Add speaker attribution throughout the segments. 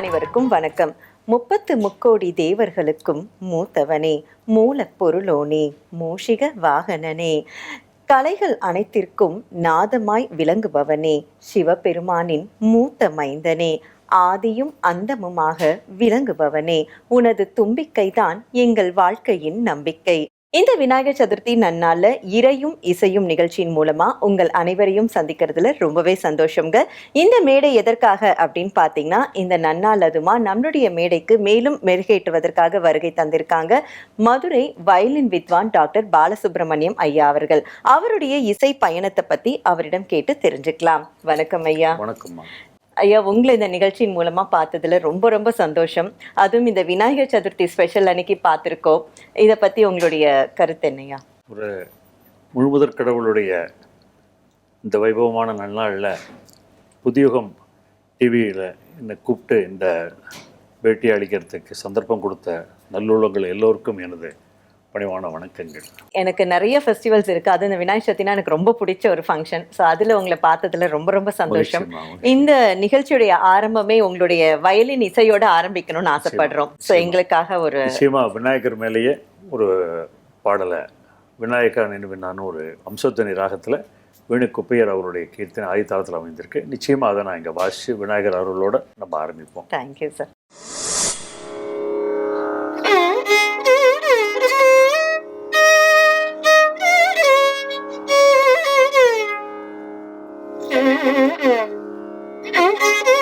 Speaker 1: அனைவருக்கும் வணக்கம். முப்பத்து முக்கோடி தேவர்களுக்கும் மூத்தவனே மூலப்பொருளோனே மூஷிக வாகனனே. கலைகள் அனைத்திற்கும் நாதமாய் விளங்குபவனே சிவபெருமானின் மூத்த மைந்தனே. ஆதியும் அந்தமுமாக விளங்குபவனே. உனது தும்பிக்கைதான் எங்கள் வாழ்க்கையின் நம்பிக்கை. இந்த விநாயகர் சதுர்த்தி நன்னால இறையும் இசையும் நிகழ்ச்சியின் மூலமா உங்கள் அனைவரையும் சந்திக்கிறதுல ரொம்பவே சந்தோஷங்க இந்த மேடை எதற்காக அப்படின்னு பார்த்தீங்கன்னா இந்த நன்னாள் அதுமா நம்மளுடைய மேடைக்கு மேலும் மெருகேற்றுவதற்காக வருகை தந்திருக்காங்க. மதுரை வயலின் வித்வான் டாக்டர் பாலசுப்ரமணியம் ஐயா அவர்கள். அவருடைய இசை பயணத்தை பத்தி அவரிடம் கேட்டு தெரிஞ்சுக்கலாம். வணக்கம் ஐயா.
Speaker 2: வணக்கம்
Speaker 1: ஐயா உங்களை இந்த நிகழ்ச்சியின் மூலமா பார்த்ததுல ரொம்ப ரொம்ப சந்தோஷம். அதுவும் இந்த விநாயகர் சதுர்த்தி ஸ்பெஷல் அன்னைக்கு பார்த்துருக்கோம். இதை பத்தி உங்களுடைய கருத்து என்னையா
Speaker 2: ஒரு முழுமுதற் கடவுளுடைய இந்த வைபவமான நன்னாளில் புதியுகம் டிவியில் என்னை கூப்பிட்டு இந்த பேட்டி அளிக்கிறதுக்கு சந்தர்ப்பம் கொடுத்த நல்லுள்ளங்கள் எல்லோருக்கும் எனது பணிவான வணக்கங்கள்.
Speaker 1: எனக்கு நிறைய ஃபெஸ்டிவல்ஸ் இருக்கு. அது இந்த விநாயகர் சதுர்த்தினா எனக்கு ரொம்ப பிடிச்ச ஒரு ஃபங்க்ஷன் ஸோ அதுல உங்களை பார்த்ததுல ரொம்ப ரொம்ப சந்தோஷம். இந்த நிகழ்ச்சியுடைய ஆரம்பமே உங்களுடைய வயலின் இசையோட ஆரம்பிக்கணும்னு ஆசைப்படுறோம். ஸோ எங்களுக்காக ஒரு
Speaker 2: நிச்சயமா விநாயகர் மேலேயே ஒரு பாடலை விநாயகா நினைவினான்னு ஒரு அம்சத்தனி ராகத்தில் வேணு குப்பையர் அவருடைய கீர்த்தனை ஆதித்தாளத்தில் அமைந்திருக்கு. நிச்சயமாக அதை நான் இங்கே வாசித்து விநாயகர் அருளோட நம்ம ஆரம்பிப்போம்.
Speaker 1: Thank you sir Thank you.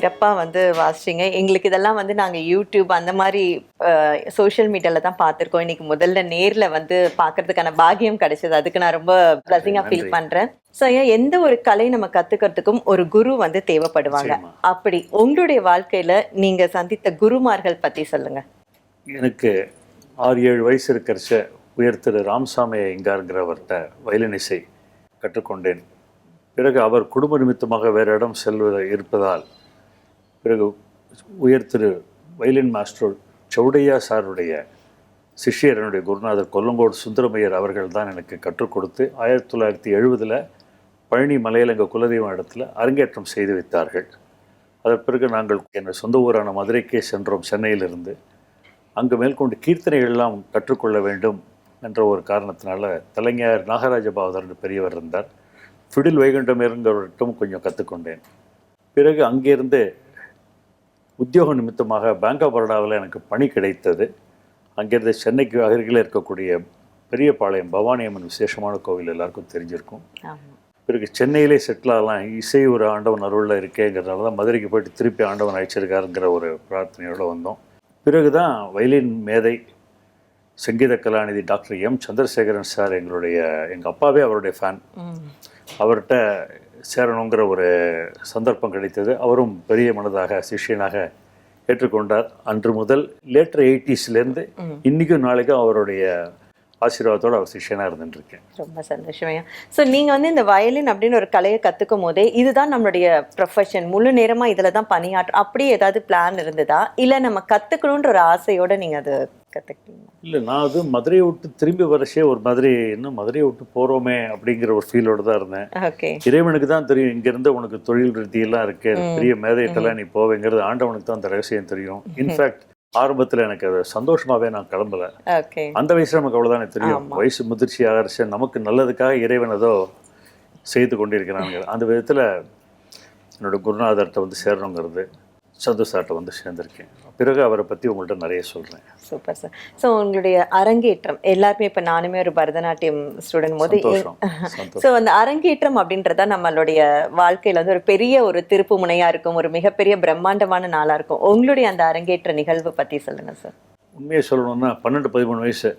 Speaker 1: சிறப்பாக வந்து வாசிச்சிங்க. எங்களுக்கு இதெல்லாம் வந்து நாங்கள் யூடியூப் அந்த மாதிரி சோஷியல் மீடியாவில் தான் பார்த்துருக்கோம். இன்னைக்கு முதல்ல நேரில் வந்து பார்க்கறதுக்கான பாக்கியம் கிடைச்சது. அதுக்கு நான் ரொம்ப ப்ளஸிங்காக ஃபீல். பண்ணுறேன் ஸோ எந்த ஒரு கலை நம்ம கற்றுக்கிறதுக்கும் ஒரு குரு வந்து தேவைப்படுவாங்க. அப்படி உங்களுடைய வாழ்க்கையில் நீங்கள் சந்தித்த குருமார்கள் பற்றி சொல்லுங்கள்
Speaker 2: எனக்கு ஆறு ஏழு வயசு இருக்கிறச்ச உயர் திரு ராமசாமி ஐயங்காருங்கிறவர்கிட்ட வயலின் இசை கற்றுக்கொண்டேன். பிறகு அவர் குடும்ப நிமித்தமாக வேறு இடம் செல்வது இருப்பதால் பிறகு உயர் திரு வயலின் மாஸ்டர் சௌடையா சாருடைய சிஷ்யர் என்னுடைய குருநாதர் கொல்லங்கோடு சுந்தரமையர் அவர்கள் தான் எனக்கு கற்றுக் கொடுத்து ஆயிரத்தி தொள்ளாயிரத்தி எழுபதில் பழனி மலையில் எங்கள் குலதெய்வம் இடத்துல அரங்கேற்றம் செய்து வைத்தார்கள். அதன் பிறகு நாங்கள் எங்கள் சொந்த ஊரான மதுரைக்கே சென்றோம் சென்னையிலிருந்து. அங்கு மேற்கொண்டு கீர்த்தனைகள் எல்லாம் கற்றுக்கொள்ள வேண்டும் என்ற ஒரு காரணத்தினால தலைஞர் நாகராஜ பாவதர் பெரியவர் இருந்தார். ஃபிடில் வைகுண்டம் இருந்தவர்கிட்டும் கொஞ்சம் கற்றுக்கொண்டேன். பிறகு அங்கிருந்து உத்தியோக நிமித்தமாக பேங்க் ஆஃப் பரோடாவில் எனக்கு பணி கிடைத்தது. அங்கிருந்து சென்னைக்கு அருகில் இருக்கக்கூடிய பெரியபாளையம் பவானி அம்மன் விசேஷமான கோவில் எல்லாருக்கும் தெரிஞ்சிருக்கும். பிறகு சென்னையிலே செட்டில் ஆகலாம். இசை ஒரு ஆண்டவன் அருளில் இருக்கேங்கிறதுனால தான் மதுரைக்கு போயிட்டு திருப்பி ஆண்டவன் அழைச்சிருக்காருங்கிற ஒரு பிரார்த்தனையோடு வந்தோம். பிறகு தான் வயலின் மேதை Sangeetha Kalanidhi doctor M. Chandrasekaran sir எங்களுடைய எங்கள் அப்பாவே அவருடைய ஃபேன் அவர்கிட்ட சேரணுங்கிற ஒரு சந்தர்ப்பம் கிடைத்தது. அவரும் பெரிய மனதாக சிஷ்யனாக ஏற்றுக்கொண்டார். அன்று முதல் லேட்டர் எயிட்டிஸ்லேருந்து இன்றைக்கும் நாளைக்கும் அவருடைய ஆசீர்வாதத்தோடு அவர் சிஷ்யனாக இருந்துட்டுருக்கேன்.
Speaker 1: ரொம்ப சந்தோஷம் ஐயா. ஸோ நீங்கள் வந்து இந்த வயலின் அப்படின்னு ஒரு கலையை கற்றுக்கும் போதே இதுதான் நம்மளுடைய ப்ரொஃபஷன் முழு நேரமாக இதில் தான் பணியாற்ற அப்படி ஏதாவது பிளான் இருந்ததா? இல்லை நம்ம கற்றுக்கணுன்ற ஒரு ஆசையோட நீங்கள் அது கற்றுக்கிட்டீங்க
Speaker 2: இல்லை நான் அது மதுரையை விட்டு திரும்பி வரச்சே ஒரு மாதிரி இன்னும் மதுரையை விட்டு போகிறோமே அப்படிங்கிற ஒரு ஃபீலோடு தான் இருந்தேன்.
Speaker 1: ஓகே.
Speaker 2: இறைவனுக்கு தான் தெரியும் இங்கேருந்து உனக்கு தொழில் ரீதியெல்லாம் இருக்கு பெரிய மேதையிட்டெல்லாம் நீ போவேங்கிறது ஆண்டவனுக்கு தான் அந்த ரகசியம் தெரியும். இன்ஃபேக்ட் ஆரம்பத்தில் எனக்கு அது சந்தோஷமாகவே நான் கிளம்பல.
Speaker 1: ஓகே
Speaker 2: அந்த வயசுல நமக்கு அவ்வளோதானே தெரியும். வயசு முதிர்ச்சி ஆகிறச்ச நமக்கு நல்லதுக்காக இறைவன் ஏதோ செய்து கொண்டிருக்கிறாங்க. அந்த விதத்தில் என்னோட குருநாதர்கிட்ட வந்து சேரணுங்கிறது சந்து சார்கிட்ட வந்து சேர்ந்திருக்கேன். பிறகு அவரை பற்றி உங்கள்கிட்ட நிறைய சொல்கிறேன்
Speaker 1: சூப்பர் சார். ஸோ உங்களுடைய அரங்கேற்றம் எல்லாருமே இப்போ நானுமே ஒரு பரதநாட்டியம் ஸ்டூடெண்ட் போது ஸோ அந்த அரங்கேற்றம் அப்படின்றதா நம்மளுடைய வாழ்க்கையில வந்து ஒரு பெரிய ஒரு திருப்பு முனையா இருக்கும் ஒரு மிகப்பெரிய பிரம்மாண்டமான நாளா இருக்கும். உங்களுடைய அந்த அரங்கேற்ற நிகழ்வு பத்தி சொல்லுங்க சார்.
Speaker 2: உண்மையை சொல்லணும்னா பன்னெண்டு பதிமூணு வயசு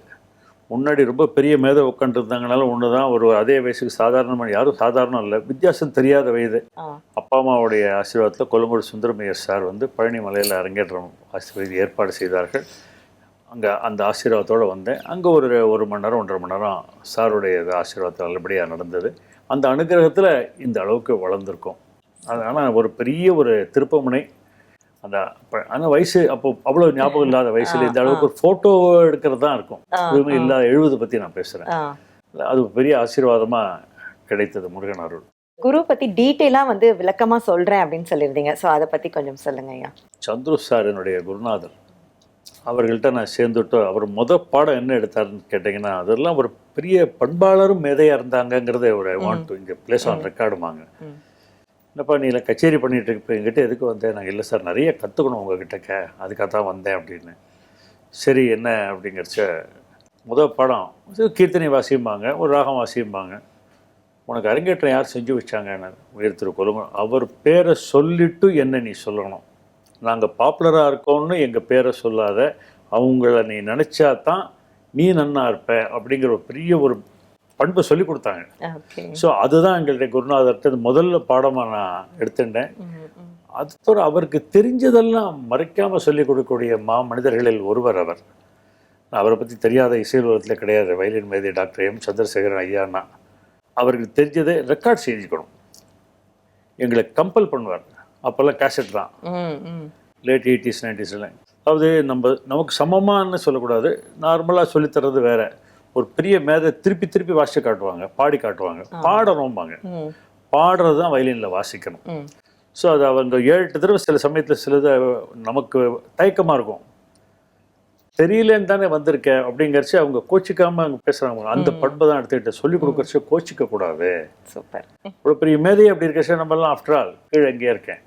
Speaker 2: முன்னாடி ரொம்ப பெரிய மேதை உட்காந்துருந்தாங்கனால ஒன்று தான் ஒரு அதே வயசுக்கு சாதாரணமான யாரும் சாதாரணம் இல்லை வித்தியாசம் தெரியாத வயது. அப்பா அம்மாவுடைய ஆசீர்வாதத்தில் கொல்லங்கோடு சுந்தரமையர் சார் வந்து பழனி மலையில் அரங்கேற்றம் ஆசீர்வாதி ஏற்பாடு செய்தார்கள். அங்கே அந்த ஆசீர்வாதத்தோடு வந்தேன். அங்கே ஒரு ஒரு மணி நேரம் ஒன்றரை மணி நேரம் சாருடைய ஆசீர்வாதம் நல்லபடியாக நடந்தது. அந்த அனுகிரகத்தில் இந்த அளவுக்கு வளர்ந்துருக்கோம். அது ஆனால் ஒரு பெரிய ஒரு திருப்பமுனை அந்த அந்த வயசு அப்போ அவ்வளோ ஞாபகம் இல்லாத வயசுல இந்த அளவுக்கு ஒரு ஃபோட்டோ எடுக்கிறது தான் இருக்கும். எதுவுமே இல்லாத எழுபது பற்றி நான் பேசுகிறேன்
Speaker 1: ஆ.
Speaker 2: அது பெரிய ஆசீர்வாதமாக கிடைத்தது முருகன் அருள்.
Speaker 1: குரு பத்தி டீட்டெயிலா வந்து விளக்கமா சொல்றேன் அப்படின்னு சொல்லியிருந்தீங்க. ஸோ அதை பத்தி கொஞ்சம் சொல்லுங்க ஐயா.
Speaker 2: சந்துரு சார் என்னுடைய குருநாதர். அவர்கள்ட்ட நான் சேர்ந்துட்டு அவர் முத பாடம் என்ன எடுத்தாருன்னு கேட்டிங்கன்னா அதெல்லாம் ஒரு பெரிய பண்பாளரும் மேதையாக இருந்தாங்கங்கிறத ஒரு வாண்ட் டு இங்கே பிளேஸ் ஆன் ரெக்கார்டுமாங்க. என்னப்பா நீ இல்லை கச்சேரி பண்ணிகிட்டு இருக்க எங்கிட்ட எதுக்கு வந்தேன் நான் இல்லை சார் நிறைய கற்றுக்கணும் உங்ககிட்டக்க அதுக்காக தான் வந்தேன் அப்படின்னு. சரி என்ன அப்படிங்கிறச்ச முதல் படம் கீர்த்தனை வாசியும்பாங்க ஒரு ராகம் வாசியும்பாங்க. உனக்கு அரங்கேற்றம் யார் செஞ்சு வச்சாங்க? உயர் திரு கொலுங்க. அவர் பேரை சொல்லிட்டு என்ன நீ சொல்லணும்? நாங்கள் பாப்புலராக இருக்கோம்னு எங்கள் பேரை சொல்லாத அவங்கள நீ நினச்சா தான் நீ நன்னா இருப்ப அப்படிங்கிற ஒரு பெரிய ஒரு பண்பை சொல்லி கொடுத்தாங்க. ஸோ அதுதான் எங்களுடைய குருநாதர்கிட்ட முதல்ல பாடமாக நான் எடுத்துட்டேன். அது தவிர அவருக்கு தெரிஞ்சதெல்லாம் மறைக்காமல் சொல்லிக் கொடுக்கக்கூடிய மா மனிதர்களில் ஒருவர் அவர். அவரை பற்றி தெரியாத இசை உலகத்தில் கிடையாது. வயலின் மேதை டாக்டர் எம். சந்திரசேகரன் ஐயானா அவருக்கு தெரிஞ்சதை ரெக்கார்ட் செஞ்சுக்கணும் எங்களை கம்பல் பண்ணுவார். அப்போல்லாம் கேசட் தான். லேட் எயிட்டிஸ் நைன்டிஸில் அதாவது நம்ம நமக்கு சமமான்னு சொல்லக்கூடாது. நார்மலாக சொல்லித்தரது வேற. ஒரு பெரிய மேதை திருப்பி திருப்பி வாசிச்சு காட்டுவாங்க பாடி காட்டுவாங்க. பாடணும்பாங்க. பாடுறது தான் வயலினில் வாசிக்கணும். ஸோ அது அவங்க ஏழு எட்டு தடவை சில சமயத்தில் சிலது நமக்கு தயக்கமாக இருக்கும். தெரியலன்னு தானே வந்திருக்க அப்படிங்கிறச்சு அவங்க கோச்சிக்காம அவங்க பேசுகிறாங்க அந்த பண்பை தான் எடுத்துக்கிட்டு சொல்லிக் கொடுக்கறச்சு கோச்சிக்க கூடாது.
Speaker 1: சூப்பர்.
Speaker 2: ஒரு பெரிய மேதை அப்படி இருக்கச்சு நம்மலாம் ஆஃப்டர் ஆல் கீழே எங்கேயே இருக்கேன்.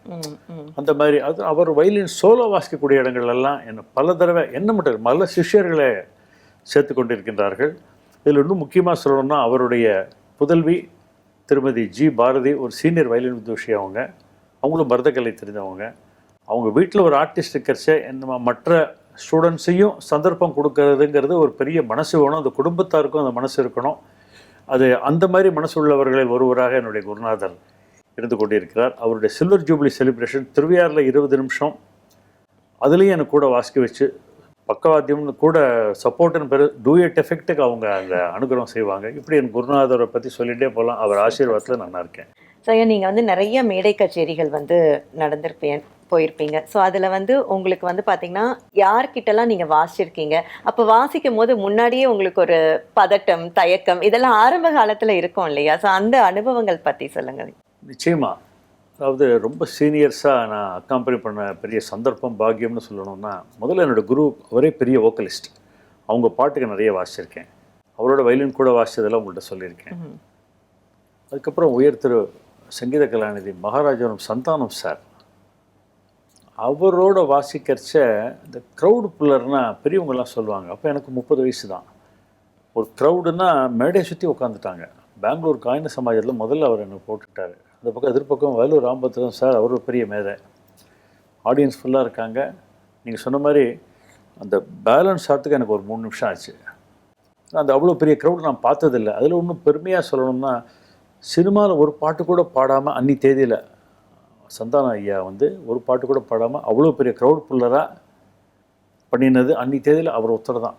Speaker 2: அந்த மாதிரி அது அவர் வயலின் சோலோ வாசிக்கக்கூடிய இடங்கள் எல்லாம் என்ன பல தடவை என்ன மட்டும் பல சிஷ்யர்களை சேர்த்து கொண்டிருக்கின்றார்கள் இதில் இன்னும் முக்கியமாக சொல்லணும்னா அவருடைய புதல்வி திருமதி ஜி பாரதி ஒரு சீனியர் வயலின் விதூஷி அவங்க. அவங்களும் பரதக்கலை தெரிஞ்சவங்க அவங்க வீட்டில் ஒரு ஆர்டிஸ்ட் இருக்கிறச்சே நம்ம மற்ற ஸ்டூடெண்ட்ஸையும் சந்தர்ப்பம் கொடுக்கறதுங்கிறது ஒரு பெரிய மனசு வேணும். அந்த குடும்பத்தாருக்கும் அந்த மனசு இருக்கணும். அது அந்த மாதிரி மனசு உள்ளவர்களில் ஒருவராக என்னுடைய குருநாதர் இருந்து கொண்டிருக்கிறார். அவருடைய சில்வர் ஜூப்ளி செலிப்ரேஷன் திருவையாறில் இருபது நிமிஷம். அதுலேயும் எனக்கு கூட வாசிக்க வச்சு பக்கவாத்தியம்னு கூட சப்போர்ட்னு பெரு டூயட் எஃபெக்ட்டுக்கு அவங்க அந்த அனுகிரகம் செய்வாங்க. இப்படி என் குருநாதரை பற்றி சொல்லிகிட்டே போகலாம் அவர் ஆசீர்வாதத்தில் நான் இருக்கேன்.
Speaker 1: ஸோ நீங்கள் வந்து நிறைய மேடை கச்சேரிகள் வந்து நடந்திருப்பீங்க போயிருப்பீங்க. ஸோ அதில் வந்து உங்களுக்கு வந்து பார்த்தீங்கன்னா யார்கிட்டலாம் நீங்கள் வாசிச்சிருக்கீங்க? அப்போ வாசிக்கும் போது முன்னாடியே உங்களுக்கு ஒரு பதட்டம் தயக்கம் இதெல்லாம் ஆரம்ப காலத்தில் இருக்கும் இல்லையா? ஸோ அந்த அனுபவங்கள் பற்றி சொல்லுங்கள்
Speaker 2: நிச்சயமா. அதாவது ரொம்ப சீனியர்ஸாக நான் அக்காம்பனி பண்ண பெரிய சந்தர்ப்பம் பாக்கியம்னு சொல்லணும்னா முதல்ல என்னோட குரு அவரே பெரிய வோக்கலிஸ்ட் அவங்க பாட்டுக்கு நிறைய வாசிச்சிருக்கேன். அவரோட வயலின் கூட வாசிச்சதெல்லாம் உங்கள்கிட்ட சொல்லியிருக்கேன். அதுக்கப்புறம் உயர் திரு சங்கீத கலாநிதி மகாராஜானம் சந்தானம் சார். அவரோட வாசிக்கிறச்ச இந்த க்ரௌடு புல்லர்னா பெரியவங்கெல்லாம் சொல்லுவாங்க. அப்போ எனக்கு முப்பது வயசு தான் ஒரு க்ரௌடுனா மேடையை சுற்றி உட்காந்துட்டாங்க பெங்களூர் காயின சமாஜத்தில் முதல்ல அவர் என்னை போட்டுட்டாரு அந்த பக்கம் எதிர்ப்பக்கம் வேலூர் ராம்பத்திரம் சார் அவர் ஒரு பெரிய மேதை. ஆடியன்ஸ் ஃபுல்லாக இருக்காங்க. நீங்கள் சொன்ன மாதிரி அந்த பேலன்ஸ் ஆகிறதுக்கு எனக்கு ஒரு மூணு நிமிஷம் ஆச்சு. அந்த அவ்வளோ பெரிய க்ரௌட் நான் பார்த்ததில்ல. அதில் ஒன்றும் பெருமையாக சொல்லணும்னா சினிமாவில் ஒரு பாட்டு கூட பாடாமல் அன்னி தேதியில் சந்தான ஐயா வந்து ஒரு பாட்டு கூட பாடாமல் அவ்வளோ பெரிய க்ரௌட் புல்லராக பண்ணினது அன்னி தேதியில் அவர் ஒருத்தர் தான்.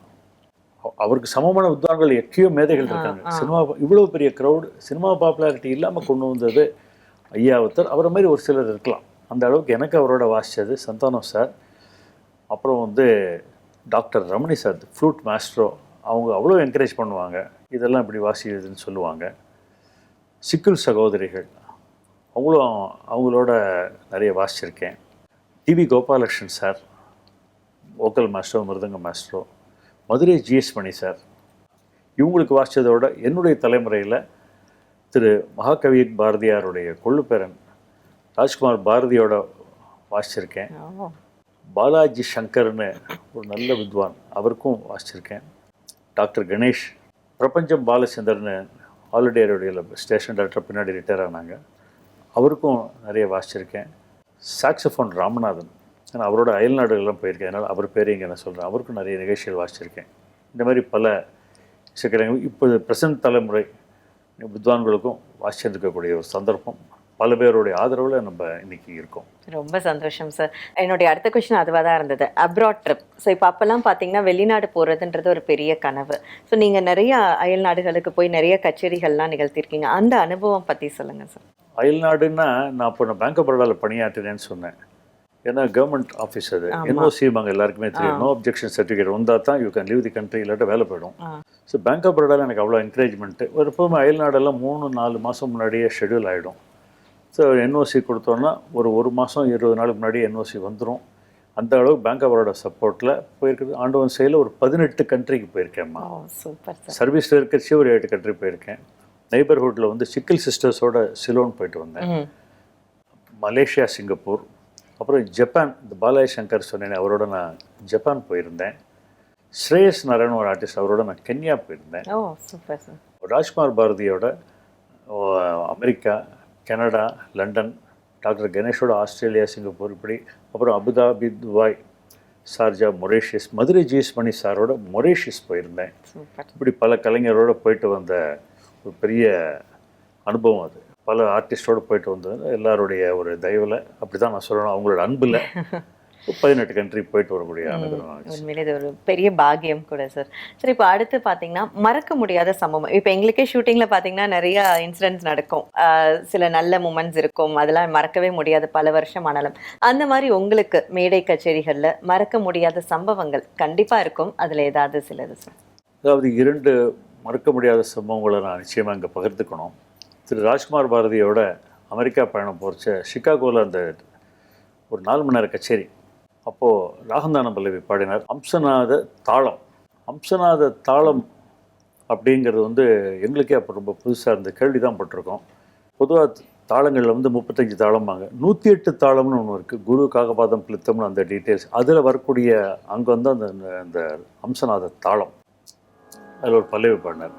Speaker 2: அவ- அவருக்கு சமமான வித்வான்கள் எக்கையோ மேதைகள் இருக்காங்க. சினிமா இவ்வளோ பெரிய க்ரௌடு சினிமா பாப்புலாரிட்டி இல்லாமல் கொண்டு வந்தது ஐயா ஒருத்தர் அவரை மாதிரி ஒரு சிலர் இருக்கலாம். அந்த அளவுக்கு எனக்கு அவரோட வாசித்தது சந்தானம் சார். அப்புறம் வந்து doctor Ramani sir flute maestro அவங்க அவ்வளோ என்கரேஜ் பண்ணுவாங்க. இதெல்லாம் இப்படி வாசிக்கிறதுன்னு சொல்லுவாங்க. சிக்கிள் சகோதரிகள். அவங்களும் அவங்களோட நிறைய வாசிச்சிருக்கேன். TV Gopalakrishnan sir vocal maestro mridanga maestro Madurai GS Mani sir. இவங்களுக்கு வாசித்ததோட என்னுடைய தலைமுறையில் திரு மகாகவி பாரதியாருடைய கொள்ளுப்பேரன் ராஜ்குமார் பாரதியோட வாசிச்சிருக்கேன். பாலாஜி சங்கர்னு ஒரு நல்ல வித்வான். அவருக்கும் வாசிச்சிருக்கேன். டாக்டர் கணேஷ் பிரபஞ்சம் பாலச்சந்தர்னு ஆல்ரெடியருடைய ஸ்டேஷன் டாக்டர் பின்னாடி ரிட்டையர் ஆனாங்க. அவருக்கும் நிறைய வாசிச்சிருக்கேன். சாக்ஸோஃபோன் ராமநாதன். நான் அவரோட அயல்நாடுகள்லாம் போயிருக்கேன். அதனால் அவர் பேரை இங்கே நான் சொல்கிறேன் அவருக்கும் நிறைய நிகழ்ச்சிகள் வாசிச்சிருக்கேன். இந்த மாதிரி பல இசைக்கலைஞர்கள் இப்போது ப்ரெசன்ட் தலைமுறை வித்வான்களுக்கும் வாசிச்சிருக்கக்கூடிய ஒரு சந்தர்ப்பம். பல பேருடைய ஆதரவில் நம்ம இன்னைக்கு இருக்கோம்.
Speaker 1: ரொம்ப சந்தோஷம் சார் என்னுடைய அடுத்த கொஸ்டின் அதுவாக தான் இருந்தது. அப்ராட் ட்ரிப் ஸோ இப்போ அப்போல்லாம் பார்த்தீங்கன்னா வெளிநாடு போகிறதுன்றது ஒரு பெரிய கனவு. ஸோ நீங்கள் நிறைய அயல் நாடுகளுக்கு போய் நிறைய கச்சேரிகள்லாம் நிகழ்த்தியிருக்கீங்க அந்த அனுபவம் பற்றி சொல்லுங்கள் சார்
Speaker 2: அயல்நாடுன்னா நான் இப்போ நான் பேங்க் ஆஃப் பரோடாவில் பணியாற்றினேன்னு சொன்னேன். ஏன்னா கவர்மெண்ட் ஆஃபீஸ் அது. என்ஓசி வாங்க எல்லாருக்குமே தெரியும். நோ அப்ஜெக்ஷன் சர்டிஃபிகேட் வந்தால் தான் you can leave the country இல்லாட்ட வேலை போயிடும். ஸோ பேங்க் ஆஃப் பரோடாவில் எனக்கு அவ்வளோ என்கரேஜ்மெண்ட்டு ஒரு எப்போவுமே அயல்நாடெல்லாம் மூணு நாலு மாதம் முன்னாடியே ஷெட்யூல் ஆகிடும் ஸோ என்ஓசி கொடுத்தோன்னா ஒரு ஒரு மாதம் இருபது நாளுக்கு முன்னாடி என்ஓசி வந்துடும் அந்த அளவுக்கு பேங்க் ஆஃப் பரோடா சப்போர்ட்டில் போயிருக்குது. ஆண்டவன் செயலில் ஒரு பதினெட்டு கண்ட்ரிக்கு
Speaker 1: சூப்பர் சார்
Speaker 2: சர்வீஸில் இருக்கிறச்சே ஒரு எட்டு கண்ட்ரி போயிருக்கேன். நெய்பர்ஹுட்டில் வந்து சிக்கிள் சிஸ்டர்ஸோட சிலோன் போயிட்டு வந்தேன். மலேசியா சிங்கப்பூர் அப்புறம் ஜப்பான் இந்த பாலாஜி சங்கர் சொன்னேன் அவரோட நான் ஜப்பான் போயிருந்தேன். ஸ்ரேயஸ் நாராயண் ஒரு ஆர்டிஸ்ட் அவரோட நான் கென்யா போயிருந்தேன். ராஜ்குமார் பாரதியோட அமெரிக்கா கனடா லண்டன் டாக்டர் கணேஷோட ஆஸ்திரேலியா சிங்கப்பூர் இப்படி. அப்புறம் Abu Dhabi Dubai Sharjah Mauritius Madurai G S Mani சாரோட மொரேஷியஸ் போயிருந்தேன். இப்படி பல கலைஞரோட போயிட்டு வந்த ஒரு பெரிய அனுபவம் அது. பல ஆர்டிஸ்டோட போயிட்டு வந்தது. எல்லாருடைய ஒரு தயவில் அப்படி தான் நான் சொல்லணும். அவங்களோட அன்பில் பதினெட்டு கண்ட்ரி போயிட்டு வரக்கூடிய.
Speaker 1: உண்மையிலே இது ஒரு பெரிய பாக்கியம் கூட சார் சரி இப்போ அடுத்து பார்த்தீங்கன்னா மறக்க முடியாத சம்பவம் இப்போ எங்களுக்கே ஷூட்டிங்கில் பார்த்தீங்கன்னா நிறைய இன்சிடென்ட்ஸ் நடக்கும். சில நல்ல மூமெண்ட்ஸ் இருக்கும். அதெல்லாம் மறக்கவே முடியாது பல வருஷம் ஆனாலும். அந்த மாதிரி உங்களுக்கு மேடை கச்சேரிகளில் மறக்க முடியாத சம்பவங்கள் கண்டிப்பாக இருக்கும். அதில் ஏதாவது சிலது சார்
Speaker 2: அதாவது இரண்டு மறக்க முடியாத சம்பவங்களை நான் நிச்சயமாக இங்கே பகிர்ந்துக்கணும். திரு ராஜ்குமார் பாரதியோட அமெரிக்கா பயணம் போகிறச்ச ஷிகாகோவில் அந்த ஒரு நாலு மணி நேர கச்சேரி. அப்போது ராகந்தான பல்லவி பாடினார். அம்சநாத தாளம். அம்சநாத தாளம் அப்படிங்கிறது வந்து எங்களுக்கே அப்போ ரொம்ப புதுசாக இருந்த கேள்வி தான் பட்டிருக்கோம். பொதுவாக தாளங்களில் வந்து முப்பத்தஞ்சு தாளம்பாங்க. நூற்றி எட்டு தாளம்னு ஒன்று இருக்குது குரு காகபாதம் பிளித்தம்னு அந்த டீட்டெயில்ஸ். அதில் வரக்கூடிய அங்கே வந்து அந்த அந்த அம்சநாத தாளம். அதில் ஒரு பல்லவி பாடினார்.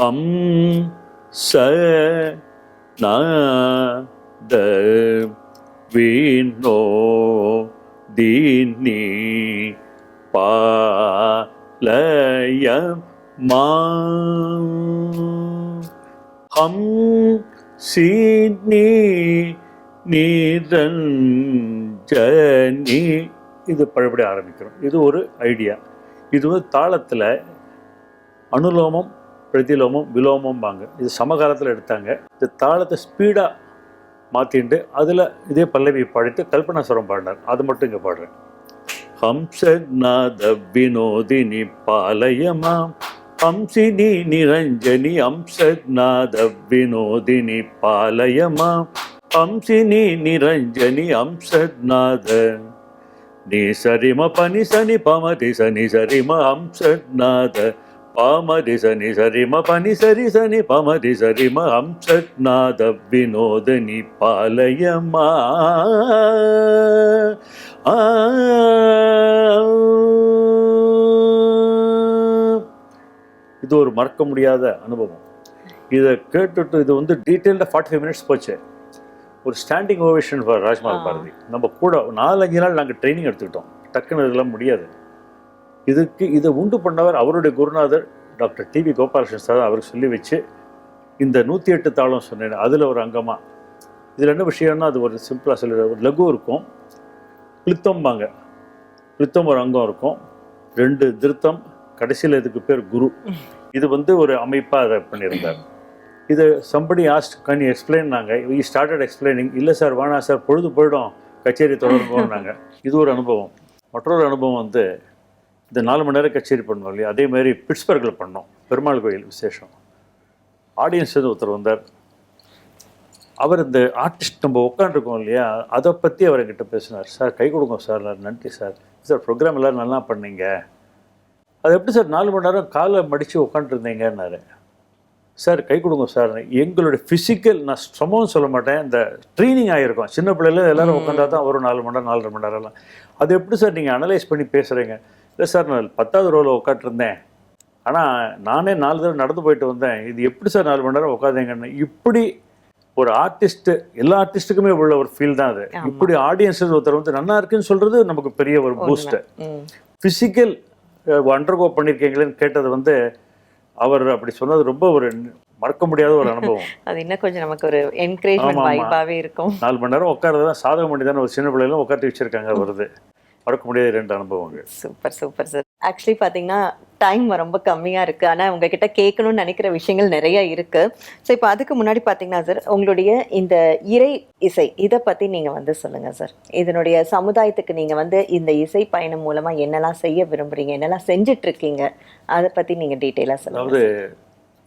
Speaker 2: அம் ச நாத வினோ தினி பாலயம் மா ஹம் சீனி நிரஞ்சனி இது பழபடி ஆரம்பிக்கிறோம். இது ஒரு ஐடியா. இது வந்து தாளத்தில் அனுலோமம் பிரதிலோமம் விலோமம் வாங்க இது சமகாலத்தில் எடுத்தாங்க. இந்த தாளத்தை ஸ்பீடாக மாற்றிண்டு அதில் இதே பல்லவி பாடிட்டு கல்பனாஸ்வரம் பாடினார். அது மட்டும் இங்கே பாடுறேன். ஹம்சநாத வினோதினி பாலயமாம். ஹம்சினி நிரஞ்சனி அம்சநாத வினோதினி பாலயமா. ஹம்சினி நிரஞ்சனி அம்சநாத நீ சரிம பனி சனி பமதி சனி சரிம அம்சநாத பாமதி சனி சரிம பனி சரி சனி பமதி சரிம அம்சநாத வினோதினி பாலயமா. ஆ. இது ஒரு மறக்க முடியாத அனுபவம். இதை கேட்டுட்டு இது வந்து டீட்டெயில்டாக ஃபார்ட்டி ஃபைவ் மினிட்ஸ் போச்சு. ஒரு standing ovation for
Speaker 1: ah.
Speaker 2: Bharathi நம்ம கூட நாலஞ்சு நாள் நாங்கள் ட்ரைனிங் எடுத்துக்கிட்டோம். டக்குன்னு இதெல்லாம் முடியாது. இதுக்கு இதை உண்டு பண்ணவர் அவருடைய குருநாதர் டாக்டர் டிவி கோபாலகிருஷ்ணன் சார் அவருக்கு சொல்லி வச்சு இந்த நூற்றி எட்டு தாளம் சொன்னேன். அதில் ஒரு அங்கமாக இதில் என்ன விஷயம்னா அது ஒரு சிம்பிளாக சொல்லி ஒரு லகு இருக்கும். பிளித்தம்பாங்க பிளித்தம் ஒரு அங்கம் இருக்கும். ரெண்டு திருத்தம். கடைசியில் இதுக்கு பேர் குரு. இது வந்து ஒரு அமைப்பாக அதை பண்ணியிருந்தார். இது சம்படி ஆஸ்ட் கன் எக்ஸ்பிளைன் நாங்கள் வி ஸ்டார்டட் எக்ஸ்பிளைனிங் இல்லை சார் வேணா சார் பொழுது போயிடும். கச்சேரி தொடர்போம்னாங்க இது ஒரு அனுபவம். மற்றொரு அனுபவம் வந்து இந்த நாலு மணி நேரம் கச்சேரி பண்ணோம் இல்லையா? அதே மாதிரி பிட்ஸ்பர்கில் பண்ணோம். பெருமாள் கோயில் விசேஷம். ஆடியன்ஸ் வந்து ஒருத்தர் வந்தார். அவர் இந்த ஆர்டிஸ்ட் நம்ம உட்காந்துருக்கோம் இல்லையா? அதை பற்றி அவர் என்கிட்ட பேசினார். சார் கை கொடுங்க சார் நன்றி சார். சார் ப்ரோக்ராம் எல்லோரும் நல்லா பண்ணீங்க. அது எப்படி சார் நாலு மணி நேரம் காலை மடித்து உட்காந்துருந்தீங்கன்னாரு சார் கை கொடுங்க சார். எங்களுடைய ஃபிசிக்கல் நான் ஸ்ட்ரமோன்னு சொல்ல மாட்டேன். இந்த ட்ரைனிங் ஆகிருக்கும் சின்ன பிள்ளைல எல்லாரும் உட்காந்தா தான் ஒரு நாலு மணி நேரம் நாலரை மணி நேரம்லாம். அது எப்படி சார் நீங்கள் அனலைஸ் பண்ணி பேசுகிறீங்க இல்லை சார் நான் பத்தாவது ரோவில் உட்காந்துருந்தேன் ஆனால் நானே நாலு தடவை நடந்து போயிட்டு வந்தேன். இது எப்படி சார் நாலு மணி நேரம் உட்காந்தீங்கன்னு இப்படி ஒரு ஆர்டிஸ்ட் எல்லா ஆர்டிஸ்ட்டுக்குமே உள்ள ஒரு ஃபீல் தான் அது. இப்படி ஆடியன்ஸஸ் ஒருத்தர் வந்து நல்லா இருக்குன்னு சொல்றது நமக்கு பெரிய ஒரு பூஸ்ட்
Speaker 1: ம்.
Speaker 2: ஃபிசிக்கல் அண்டர்கோ பண்ணியிருக்கீங்களேன்னு கேட்டது வந்து அவர் அப்படி சொன்னது ரொம்ப ஒரு மறக்க முடியாத ஒரு அனுபவம்.
Speaker 1: அது இன்னும் கொஞ்சம் நமக்கு ஒரு என்கரேஜ்மெண்ட். வைபாவே இருக்கும்.
Speaker 2: நாலு மணி நேரம் உட்காரது தான் சாதகம் பண்ணி தானே ஒரு சின்ன பிள்ளைகளும் உட்காந்து வச்சிருக்காங்க வருது மறக்க முடியாத ரெண்டு அனுபவங்கள்.
Speaker 1: Super super sir. ஆக்சுவலி பார்த்தீங்கன்னா டைம் ரொம்ப கம்மியாக இருக்குது ஆனால் உங்ககிட்ட கேட்கணும்னு நினைக்கிற விஷயங்கள் நிறைய இருக்குது ஸோ இப்போ அதுக்கு முன்னாடி பார்த்தீங்கன்னா சார் உங்களுடைய இந்த இறை இசை இதை பற்றி நீங்கள் வந்து சொல்லுங்கள் சார். இதனுடைய சமுதாயத்துக்கு நீங்கள் வந்து இந்த இசை பயணம் மூலமாக என்னெல்லாம் செய்ய விரும்புகிறீங்க என்னெல்லாம் செஞ்சிட்ருக்கீங்க? அதை பற்றி நீங்கள் டீட்டெயிலாக சொல்லுங்கள்
Speaker 2: அதாவது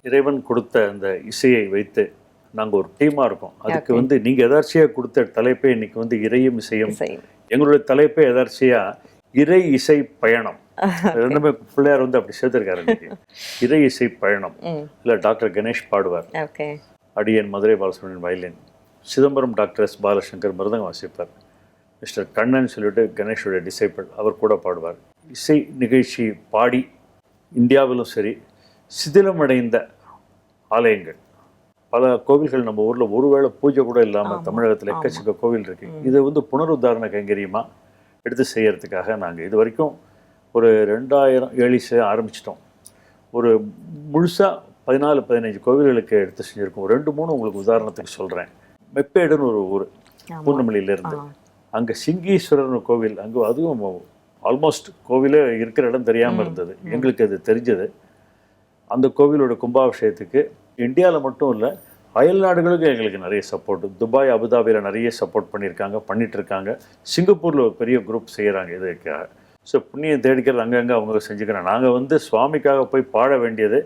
Speaker 2: இறைவன் கொடுத்த அந்த இசையை வைத்து நாங்கள் ஒரு டீமாக இருக்கோம். அதுக்கு. வந்து நீங்கள் எதார்ச்சியாக கொடுத்த தலைப்பே இன்னைக்கு வந்து இறையும் இசையும்.
Speaker 1: இசை
Speaker 2: எங்களுடைய தலைப்பே எதார்ச்சியாக இறை இசை பயணம். ரெண்டுமே பிள்ளையார் வந்து அப்படி சேர்த்திருக்காரு இறை இசை பயணம். இல்லை டாக்டர் கணேஷ் பாடுவார். அடியன் Madurai Balasubramanian violin. Chidambaram doctor S. Balashankar mridangam வாசிப்பார். Mister Kannan சொல்லிட்டு கணேஷோட டிசைபிள் அவர் கூட பாடுவார். இசை நிகழ்ச்சி பாடி இந்தியாவிலும் சரி சிதிலமடைந்த ஆலயங்கள். பல கோவில்கள் நம்ம ஊரில் ஒருவேளை பூஜை கூட இல்லாமல் தமிழகத்தில். எக்கச்சக்க கோவில் இருக்கு. இதை வந்து புனருத்தாரண கைங்கரியமாக எடுத்து செய்யறதுக்காக நாங்கள் இது வரைக்கும் ஒரு ரெண்டாயிரம் ஏழு ஆரம்பிச்சிட்டோம். ஒரு முழுசாக பதினாலு பதினஞ்சு கோவில்களுக்கு எடுத்து செஞ்சுருக்கோம். ரெண்டு மூணு உங்களுக்கு உதாரணத்துக்கு சொல்கிறேன் மெப்பேடுன்னு ஒரு ஊர்
Speaker 1: ஆ.
Speaker 2: அங்கே சிங்கீஸ்வரர்னு கோவில் அங்கே அதுவும் ஆல்மோஸ்ட் கோவிலே இருக்கிற இடம் தெரியாமல் இருந்தது. எங்களுக்கு அது தெரிஞ்சது. அந்த கோவிலோட கும்பாபிஷேகத்துக்கு இந்தியாவில் மட்டும் இல்லை அயல் நாடுகளுக்கும் எங்களுக்கு நிறைய சப்போர்ட் துபாய் அபுதாபியில் நிறைய சப்போர்ட் பண்ணியிருக்காங்க பண்ணிட்டு இருக்காங்க சிங்கப்பூரில் ஒரு பெரிய குரூப் செய்கிறாங்க இதுக்காக. ஸோ புண்ணியம் தேடிக்கிறது அங்கங்கே அவங்க செஞ்சுக்கிறாங்க. நாங்கள் வந்து சுவாமிக்காக போய் பாட வேண்டியது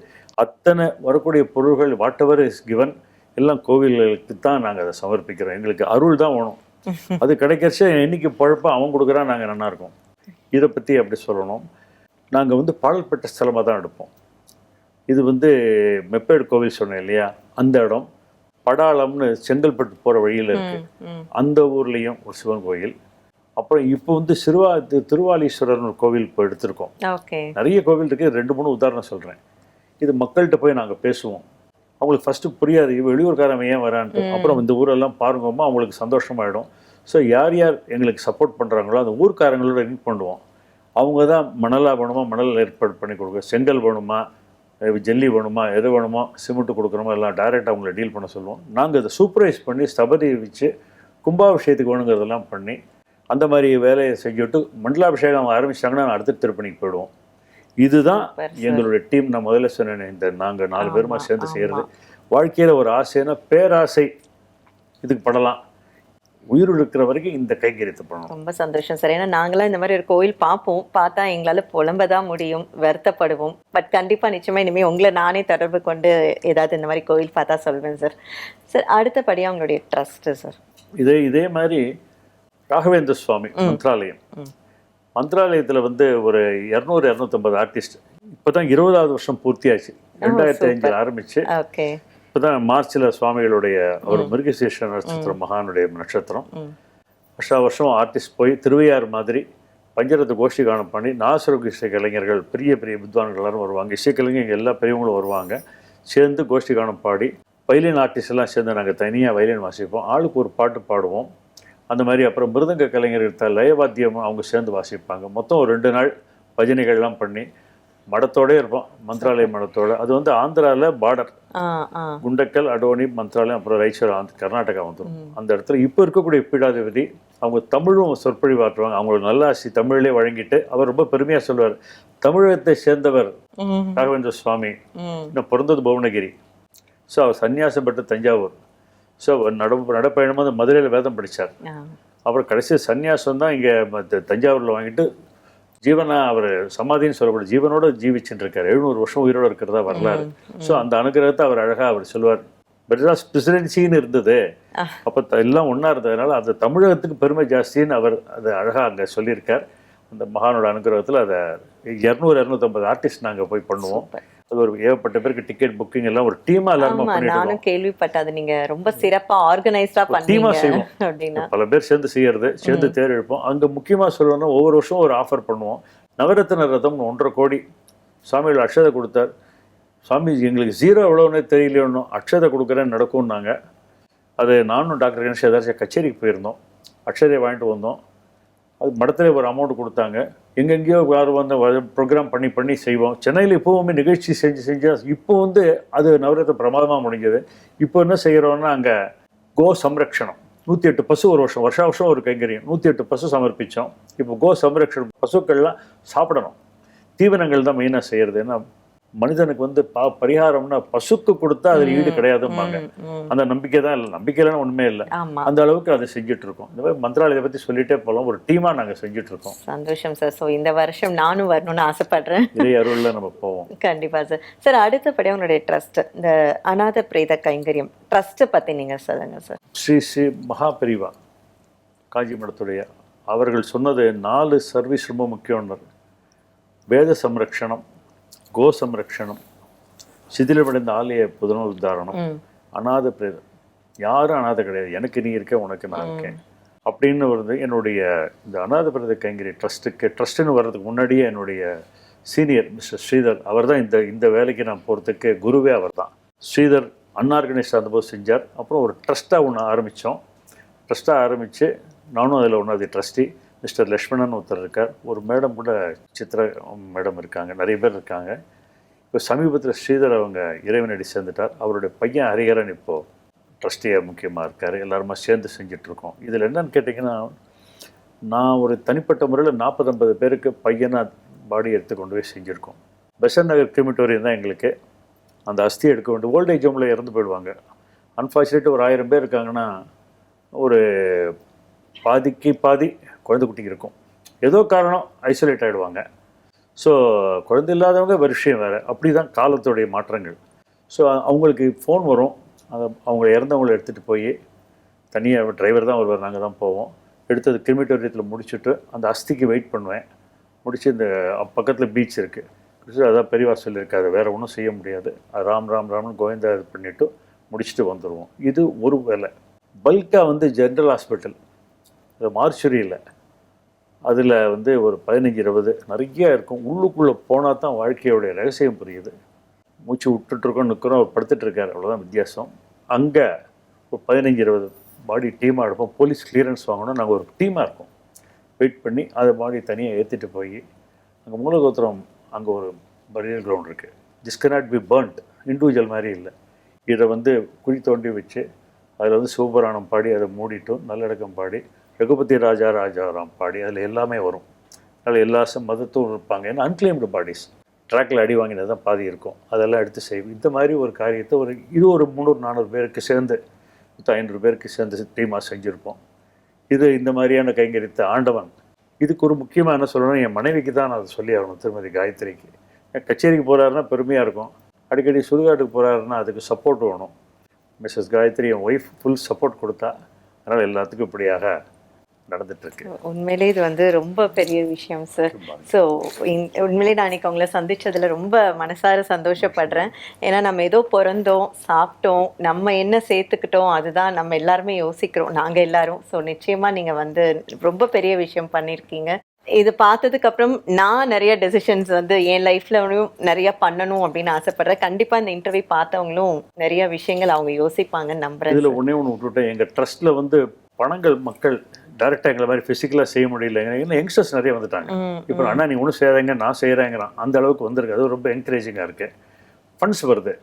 Speaker 2: அத்தனை வரக்கூடிய பொருள்கள் வாட் எவர் இஸ் கிவன் எல்லாம் கோவில்களுக்கு தான் நாங்கள் அதை சமர்ப்பிக்கிறோம். எங்களுக்கு அருள் தான் வேணும். அது கிடைக்கிறச்ச என்னைக்கு பழப்பம் அவன் கொடுக்குறான் நாங்கள் நல்லா இருக்கோம். இதை பற்றி அப்படி சொல்லணும். நாங்கள் வந்து பாடல் பெற்ற ஸ்தலமாக தான் எடுப்போம். இது வந்து மெப்பேடு கோவில் சொன்னேன் இல்லையா? அந்த இடம். படாளம்னு செங்கல்பட்டு போகிற வழியில் இருக்கு. அந்த ஊர்லேயும் ஒரு சிவன் கோயில். அப்புறம் இப்போ வந்து சிறுவா திரு- திருவாலீஸ்வரர்னு ஒரு கோவில் இப்போ எடுத்திருக்கோம். நிறைய கோவில் இருக்குது ரெண்டு மூணு உதாரணம் சொல்கிறேன் இது மக்கள்கிட்ட போய் நாங்கள் பேசுவோம். அவங்களுக்கு ஃபஸ்ட்டு புரியாது. வெளியூர்காரன் ஏன் வரான்ட்டு. அப்புறம் இந்த ஊரெல்லாம் பாருங்கம்மா அவங்களுக்கு சந்தோஷமாயிடும். ஸோ யார் யார் எங்களுக்கு சப்போர்ட் பண்ணுறாங்களோ அந்த ஊர்க்காரங்களோட மீட் பண்ணுவோம். அவங்க தான் மணலா வேணுமா மணல் ஏற்பாடு பண்ணி கொடுக்க. செங்கல் வேணுமா? ஜல்லி வேணுமா எது வேணுமோ சிமெண்ட் கொடுக்குறோமோ எல்லாம் டைரெக்டாக அவங்கள டீல் பண்ண சொல்லுவோம். நாங்கள் இதை சூப்பர்வைஸ் பண்ணி ஸ்தபதி வச்சு கும்பாபிஷேகத்துக்கு வேணுங்கிறதெல்லாம் பண்ணி அந்த மாதிரி வேலையை செஞ்சுட்டு மண்டலாபிஷேகம் அவங்க ஆரம்பிச்சிட்டாங்கன்னா நான் அடுத்த திருப்பணிக்கு போயிடுவோம். இதுதான். எங்களுடைய டீம் நான் முதல்ல சொன்னேனே இந்த நாங்கள் நாலு பேருமா சேர்ந்து. செய்கிறது வாழ்க்கையில் ஒரு ஆசைன்னா பேராசை. இதுக்கு படலாம். உயிர் இருக்கிற வரைக்கும் இந்த கைங்கரியத்தை பண்ணணும்.
Speaker 1: ரொம்ப சந்தோஷம் சார். ஏன்னா நாங்களாம் இந்த மாதிரி ஒரு கோயில் பார்ப்போம். பார்த்தா எங்களால புலம்ப தான் முடியும் வருத்தப்படுவோம். பட் கண்டிப்பா நிச்சயமா இனிமே உங்களை நானே தொடர்பு கொண்டு ஏதாவது இந்த மாதிரி கோயில் பார்த்தா சொல்வேன் சார். சார் அடுத்தபடியா உங்களுடைய ட்ரஸ்ட் சார்.
Speaker 2: இதே இதே மாதிரி ராகவேந்திர சுவாமி மந்த்ராலயம். மந்த்ராலயத்தில் வந்து ஒரு இரநூறு இரநூத்தம்பது ஆர்டிஸ்ட் இப்போ தான் இருபதாவது வருஷம் பூர்த்தியாச்சு. ரெண்டாயிரத்தி அஞ்சில் ஆரம்பிச்சு.
Speaker 1: ஓகே.
Speaker 2: இப்போ தான் மார்ச்சில் சுவாமிகளுடைய ஒரு மிருகசீஷ நட்சத்திரம் மகானுடைய நட்சத்திரம். வருஷா வருஷம் ஆர்டிஸ்ட் போய் திருவையாறு மாதிரி பஞ்சரத்து கோஷ்டி கானம் பண்ணி நாசுரகு இசை கலைஞர்கள் பெரிய பெரிய வித்வான்கள் எல்லாரும் வருவாங்க. இசைக்கலைஞர் எல்லா பெரியவங்களும் வருவாங்க. சேர்ந்து கோஷ்டி கானம் பாடி வயலின் ஆர்டிஸ்ட் எல்லாம் சேர்ந்து நாங்கள் தனியாக வயலின் வாசிப்போம். ஆளுக்கு ஒரு பாட்டு பாடுவோம். அந்த மாதிரி அப்புறம் மிருதங்க கலைஞர்கள் லயவாத்தியம் அவங்க சேர்ந்து வாசிப்பாங்க. மொத்தம் ஒரு ரெண்டு நாள் பஜனைகள்லாம் பண்ணி மடத்தோடே இருப்போம் மந்த்ராலய மடத்தோட. அது வந்து ஆந்திராவில் பார்டர் குண்டக்கல் அடோனி மந்த்ராலயம் அப்புறம் ரைச்சூர் ஆந்த் கர்நாடகா வந்துடும் அந்த இடத்துல இப்போ இருக்கக்கூடிய பீடாதிபதி அவங்க தமிழும் சொற்பொழிவாற்றுவாங்க அவங்களுக்கு நல்லாசி தமிழிலே வழங்கிட்டு அவர் ரொம்ப பெருமையாக சொல்லுவார். தமிழகத்தை சேர்ந்தவர் ராகவேந்திர சுவாமி. இன்னும் பிறந்தது புவனகிரி. ஸோ அவர் சன்னியாசப்பட்ட தஞ்சாவூர். ஸோ நட நடப்பயணமாக மதுரையில் வேதம் படித்தார் அப்புறம் கடைசி சன்னியாசம் தான் இங்கே தஞ்சாவூரில் வாங்கிட்டு ஜீவனா அவர் சமாதின்னு சொல்லக்கூடிய ஜீவனோட ஜீவிச்சுட்டு இருக்காரு எழுநூறு வருஷம் உயிரோட இருக்கிறதா வரலாறு. ஸோ அந்த அனுகிரகத்தை அவர் அழகாக அவர் சொல்லுவார். மெட்ராஸ் பிரசிடென்சின்னு இருந்தது. அப்போ எல்லாம் ஒன்றா இருந்ததுனால அந்த தமிழகத்துக்கு பெருமை ஜாஸ்தின்னு அவர் அதை அழகாக அங்கே சொல்லியிருக்கார். அந்த மகானோட அனுகிரகத்தில் அதை இரநூறு இரநூத்தம்பது ஆர்டிஸ்ட் நாங்கள் போய் பண்ணுவோம். அது ஒரு ஏகப்பட்ட பேருக்கு டிக்கெட் புக்கிங் எல்லாம் ஒரு டீமாக எல்லாருமே
Speaker 1: நானும் கேள்விப்பட்டேன் அது நீங்க ரொம்ப சிறப்பா ஆர்கனைஸ்டா
Speaker 2: டீமா செய்வோம்.
Speaker 1: அப்படின்னா.
Speaker 2: பல பேர் சேர்ந்து செய்யறது சேர்ந்து தேர் எழுப்போம் அங்கே முக்கியமாக சொல்லணும்னா ஒவ்வொரு வருஷம் ஒரு ஆஃபர் பண்ணுவோம். நவரத்ன ரதம்னு ஒன்றரை கோடி. சாமிகள் அக்ஷதை கொடுத்தார். சாமி எங்களுக்கு ஜீரோ எவ்வளோன்னே தெரியலையோன்னு அக்ஷதை கொடுக்குறேன்னு நடக்கும்னாங்க. அது நானும் டாக்டர் கணேஷ் ஏதாச்சும் கச்சேரிக்கு போயிருந்தோம். அக்ஷதையை வாங்கிட்டு வந்தோம். அது படத்தில் ஒரு அமௌண்ட் கொடுத்தாங்க. எங்கெங்கேயோ யார் வந்து ப்ரோக்ராம் பண்ணி பண்ணி செய்வோம். சென்னையில் இப்போவுமே நிகழ்ச்சி செஞ்சு செஞ்சு இப்போ வந்து அது நவரத்த பிரமாதமாக முடிஞ்சது. இப்போ என்ன செய்கிறோன்னா அங்கே கோ சம்ரக்ஷணம். நூற்றி எட்டு பசு ஒரு வருஷம் வருஷா வருஷம் ஒரு கைங்கரியம். நூற்றி எட்டு பசு சமர்ப்பித்தோம் இப்போ கோ சம்ரக்ஷணம் பசுக்கள்லாம் சாப்பிடணும். தீவனங்கள் தான் மெயினாக செய்கிறது ஏன்னா மனிதனுக்கு வந்து பா பரிகாரம்னா பசுக்கு கொடுத்தா அதில் ஈடு கிடையாதும்பாங்க. அந்த நம்பிக்கை தான் இல்லை நம்பிக்கையிலாம் ஒன்றுமே இல்லை. அந்த அளவுக்கு அதை செஞ்சுட்டு இருக்கோம் இந்த மாதிரி மந்திராலயத்தை பற்றி சொல்லிட்டே போகலாம் ஒரு டீமாக நாங்கள் செஞ்சுட்டு இருக்கோம்
Speaker 1: சந்தோஷம் சார். ஸோ இந்த வருஷம் நானும் வரணும்னு ஆசைப்படுறேன்.
Speaker 2: இதே அருளில் நம்ம போவோம்.
Speaker 1: கண்டிப்பா சார். சார் அடுத்தபடி உங்களுடைய ட்ரஸ்ட் இந்த அநாத பிரேத கைங்கரியம் ட்ரஸ்ட் பத்தி நீங்க சொல்லுங்க சார்.
Speaker 2: ஸ்ரீ ஸ்ரீ மகாபெரிவா காஞ்சி மடத்துடைய அவர்கள் சொன்னது நாலு சர்வீஸ் ரொம்ப முக்கியம்னர் வேத சம்ரக்ஷணம் கோ சம்ரக்ஷணம் சிதிலமடைந்த ஆலய புனருத்தாரணம்
Speaker 1: ம்.
Speaker 2: அநாத பிரேதம் யாரும் அநாத கிடையாது. எனக்கு நீ இருக்க உனக்கு நான் இருக்கேன். அப்படின்னு வந்து என்னுடைய இந்த அநாத பிரேத கைங்கரி ட்ரஸ்ட்டுக்கு ட்ரஸ்ட்டுன்னு வர்றதுக்கு முன்னாடியே என்னுடைய சீனியர் மிஸ்டர் ஸ்ரீதர் அவர் தான் இந்த இந்த வேலைக்கு நான் போகிறதுக்கு குருவே அவர் தான். ஸ்ரீதர் அன்ஆர்கனைஸ்ட் இருந்தபோது செஞ்சார். அப்புறம் ஒரு ட்ரஸ்ட்டாக ஒன்று ஆரம்பித்தோம் ட்ரஸ்ட்டாக ஆரம்பித்து நானும் அதில் ஒன்றாவது ட்ரஸ்டி. மிஸ்டர் லக்ஷ்மணன் ஒருத்தர் இருக்கார். ஒரு மேடம் கூட சித்ரா மேடம் இருக்காங்க. நிறைய பேர் இருக்காங்க. இப்போ சமீபத்தில் ஸ்ரீதர் அவங்க இறைவனடி சேர்ந்துட்டார். அவருடைய பையன் ஹரிஹரன் இப்போது ட்ரஸ்டியாக முக்கியமாக இருக்கார். எல்லாருமா சேர்ந்து செஞ்சிட்ருக்கோம். இதில் என்னன்னு கேட்டிங்கன்னா நான் ஒரு தனிப்பட்ட முறையில் நாற்பது ஐம்பது பேருக்கு பையனாக பாடி எடுத்து கொண்டு போய் செஞ்சுருக்கோம். பெசன் நகர் கிரிமிட்டோரியம் தான் எங்களுக்கு. அந்த அஸ்தி எடுக்க வேண்டும் ஓல்டேஜ் ஹோமில் இறந்து போயிடுவாங்க. அன்ஃபார்ச்சுனேட் ஒரு ஆயிரம் பேர் இருக்காங்கன்னா ஒரு பாதிக்கு பாதி குழந்தை குட்டி இருக்கும் ஏதோ காரணம் ஐசோலேட் ஆகிடுவாங்க ஸோ குழந்தை இல்லாதவங்க வேறு விஷயம் வேறு. அப்படி தான் காலத்துடைய மாற்றங்கள். ஸோ அவங்களுக்கு ஃபோன் வரும். அதை அவங்க இறந்தவங்களை எடுத்துகிட்டு போய் தனியாக டிரைவர் தான் வருவார். நாங்கள் தான் போவோம். எடுத்தது கிரிமிட்டோரியத்தில் முடிச்சுட்டு அந்த அஸ்திக்கு வெயிட் பண்ணுவேன். முடித்து இந்த பக்கத்தில் பீச் இருக்குது அதான் பெரியவா சொல்லியிருக்காரு. வேறு ஒன்றும் செய்ய முடியாது. ராம் ராம் ராம்னு கோவிந்தா இது பண்ணிவிட்டு முடிச்சுட்டு வந்துடுவோம் இது ஒரு வேலை. பல்காக வந்து ஜென்ரல் ஹாஸ்பிட்டல் இது மார்ச்சுரியில். அதில் வந்து ஒரு பதினஞ்சு இருபது நிறைய இருக்கும். உள்ளுக்குள்ளே போனால் தான் வாழ்க்கையோடைய ரகசியம் புரியுது. மூச்சு விட்டுட்ருக்கோம் நிற்கிறோம் அவர் படுத்துட்ருக்காரு அவ்வளோதான் வித்தியாசம். அங்கே ஒரு பதினஞ்சு இருபது பாடி டீமாக இருப்போம். போலீஸ் கிளியரன்ஸ் வாங்கணும் நாங்கள் ஒரு டீமாக இருக்கோம். வெயிட் பண்ணி அதை பாடி தனியாக ஏற்றிட்டு போய் அங்கே மூலகோத்திரம் அங்கே ஒரு பரியல் கிரவுண்ட் இருக்குது this cannot be burnt individual மாதிரி இல்லை. இதை வந்து குழி தோண்டி வச்சு அதில் வந்து சிவபுராணம் பாடி அதை மூடிட்டும் நல்லடக்கம் பாடி ரகுபதி ராஜா ராஜாராம் பாடி அதில் எல்லாமே வரும். அதில் எல்லா மதத்தும் இருப்பாங்க. ஏன்னா அன்கிளைம்டு பாடிஸ் ட்ராக்கில் அடி வாங்கினது தான் பாதி இருக்கும். அதெல்லாம் எடுத்து செய்வோம் இந்த மாதிரி ஒரு காரியத்தை ஒரு இது ஒரு முந்நூறு நானூறு பேருக்கு சேர்ந்து மொத்தம் ஐநூறு பேருக்கு சேர்ந்து டீமாக செஞ்சுருப்போம். இது இந்த மாதிரியான கைங்கரித்த ஆண்டவன். இதுக்கு ஒரு முக்கியமாக என்ன சொல்லணும் என் மனைவிக்கு தான் நான் அதை சொல்லி ஆகணும் திருமதி காயத்ரிக்கு. என் கச்சேரிக்கு போகிறாருன்னா பெருமையாக இருக்கும். அடிக்கடி சுடுகாட்டுக்கு போகிறாருன்னா அதுக்கு சப்போர்ட் வேணும். மிஸ்ஸஸ் காயத்ரி என் ஒய்ஃப் ஃபுல் சப்போர்ட் கொடுத்தா அதனால் எல்லாத்துக்கும் இப்படியாக நடந்துட்டுருக்கு.
Speaker 1: உண்மையிலே இது வந்து ரொம்ப பெரிய விஷயம் சார் ஸோ உண்மையிலே நான் இன்னைக்கு உங்களை சந்திச்சதுல ரொம்ப மனசார சந்தோஷப்படுறேன். ஏன்னா நம்ம ஏதோ பிறந்தோம் சாப்பிட்டோம் நம்ம என்ன சேர்த்துக்கிட்டோம் அதுதான் நம்ம எல்லாருமே யோசிக்கிறோம் நாங்கள் எல்லாரும். ஸோ நிச்சயமா நீங்க வந்து ரொம்ப பெரிய விஷயம் பண்ணியிருக்கீங்க இது பார்த்ததுக்கு அப்புறம் நான் நிறைய டெசிஷன்ஸ் வந்து என் லைஃப்லயும் நிறைய பண்ணணும் அப்படின்னு ஆசைப்படுறேன். கண்டிப்பா இந்த இன்டர்வியூ பார்த்தவங்களும் நிறைய விஷயங்கள் அவங்க யோசிப்பாங்கன்னு நம்புறேன்
Speaker 2: இதில் ஒன்றே ஒன்று விட்டுவிட்டேன் எங்கள் ட்ரஸ்ட்டில் வந்து பணங்கள் மக்கள் டைரெக்டாக எங்களை மாதிரி ஃபிசிக்கலாக செய்ய முடியல. ஏன்னா யங்ஸ்டர்ஸ் நிறைய வந்துட்டாங்க. இப்போ அண்ணா நீ ஒன்றும் செய்யாதீங்க நான் செய்கிறேங்கிறான் அந்த அளவுக்கு வந்திருக்கு. அது ரொம்ப என்கரேஜிங்காக இருக்குது ஃபண்ட்ஸ் வருது.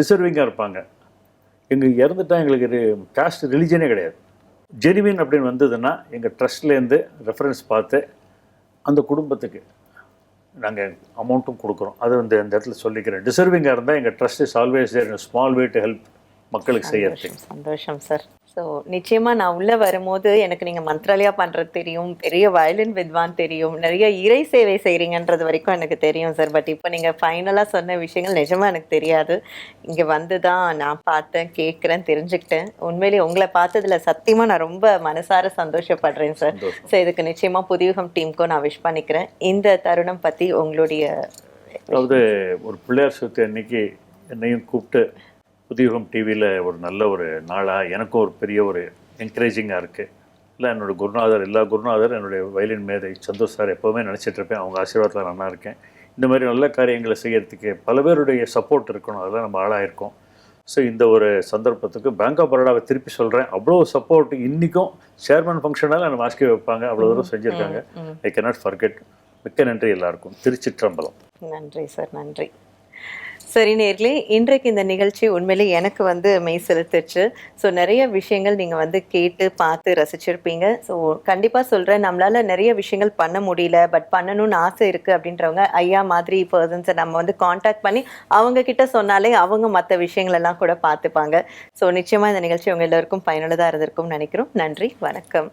Speaker 2: டிசர்விங்காக இருப்பாங்க. எங்களுக்கு இறந்துட்டா எங்களுக்கு காஸ்ட் ரிலிஜனே கிடையாது. ஜெனுவின் அப்படின்னு வந்ததுன்னா எங்கள் ட்ரஸ்ட்லேருந்து ரெஃபரன்ஸ் பார்த்து அந்த குடும்பத்துக்கு நாங்கள் அமௌண்ட்டும் கொடுக்குறோம். அது வந்து இந்த இடத்துல சொல்லிக்கிறேன். டிசர்விங்காக இருந்தால் எங்கள் trust is always small way to help மக்களுக்கு
Speaker 1: சந்தோஷம் சந்தோஷம் சார் ஸோ நிச்சயமா நான் உள்ள வரும்போது எனக்கு நீங்க மந்த்ராலியா பண்றது தெரியும் பெரிய வயலின் வித்வான் தெரியும் நிறைய இறை சேவை செய்றீங்கன்றது வரைக்கும் எனக்கு தெரியும் சார் பட் இப்போ நீங்க ஃபைனலா சொன்ன விஷயங்கள் நிஜமா எனக்கு தெரியாது. இங்க வந்து தான் நான் பார்த்தேன் கேட்குறேன் தெரிஞ்சுக்கிட்டேன். உண்மையிலேயே உங்களை பார்த்ததுல சத்தியமா நான் ரொம்ப மனசார சந்தோஷப்படுறேன் சார் ஸோ இதுக்கு நிச்சயமா புதியுகம் டீமுக்கும் நான் விஷ் பண்ணிக்கிறேன். இந்த தருணம் பத்தி உங்களுடைய
Speaker 2: அதாவது ஒரு பிள்ளையார் சதுர்த்தி அன்னைக்கு என்னையும் கூப்பிட்டு புதியுகம் டிவியில் ஒரு நல்ல ஒரு நாளாக எனக்கும் ஒரு பெரிய ஒரு என்கரேஜிங்காக இருக்குது இல்லை என்னோட குருநாதர் எல்லா குருநாதர் என்னுடைய வயலின் மேதை சந்தோஷ் சார் எப்போவுமே நினச்சிட்டு இருப்பேன். அவங்க ஆசீர்வாதத்தில் நல்லா இருக்கேன். இந்த மாதிரி நல்ல காரியங்களை செய்யறதுக்கு பல பேருடைய சப்போர்ட் இருக்கணும். அதெல்லாம் நம்ம ஆளாயிருக்கோம். ஸோ இந்த ஒரு சந்தர்ப்பத்துக்கு பேங்க் ஆஃப் பரோடாவை திருப்பி சொல்கிறேன் அவ்வளோ சப்போர்ட் இன்றைக்கும் சேர்மன் ஃபங்க்ஷனால் என்னை வாசிக்க வைப்பாங்க. அவ்வளோ தூரம் செஞ்சுருக்காங்க. ஐ cannot forget. மிக்க நன்றி எல்லாருக்கும். திருச்சிற்றம்பலம்.
Speaker 1: நன்றி சார் நன்றி. சரி நேர்களே இன்றைக்கு இந்த நிகழ்ச்சி உண்மையிலே எனக்கு வந்து மெய் செலுத்துச்சு. ஸோ நிறைய விஷயங்கள் நீங்கள் வந்து கேட்டு பார்த்து ரசிச்சிருப்பீங்க. ஸோ கண்டிப்பாக சொல்கிறேன் நம்மளால் நிறைய விஷயங்கள் பண்ண முடியல பட் பண்ணணும்னு ஆசை இருக்குது அப்படின்றவங்க ஐயா மாதிரி பர்சன்ஸை நம்ம வந்து காண்டாக்ட் பண்ணி அவங்க கிட்ட சொன்னாலே அவங்க மற்ற விஷயங்கள் எல்லாம் கூட பார்த்துப்பாங்க. ஸோ நிச்சயமாக இந்த நிகழ்ச்சி உங்கள் எல்லாருக்கும் பயனுள்ளதாக இருந்திருக்கும்னு நினைக்கிறோம். நன்றி வணக்கம்.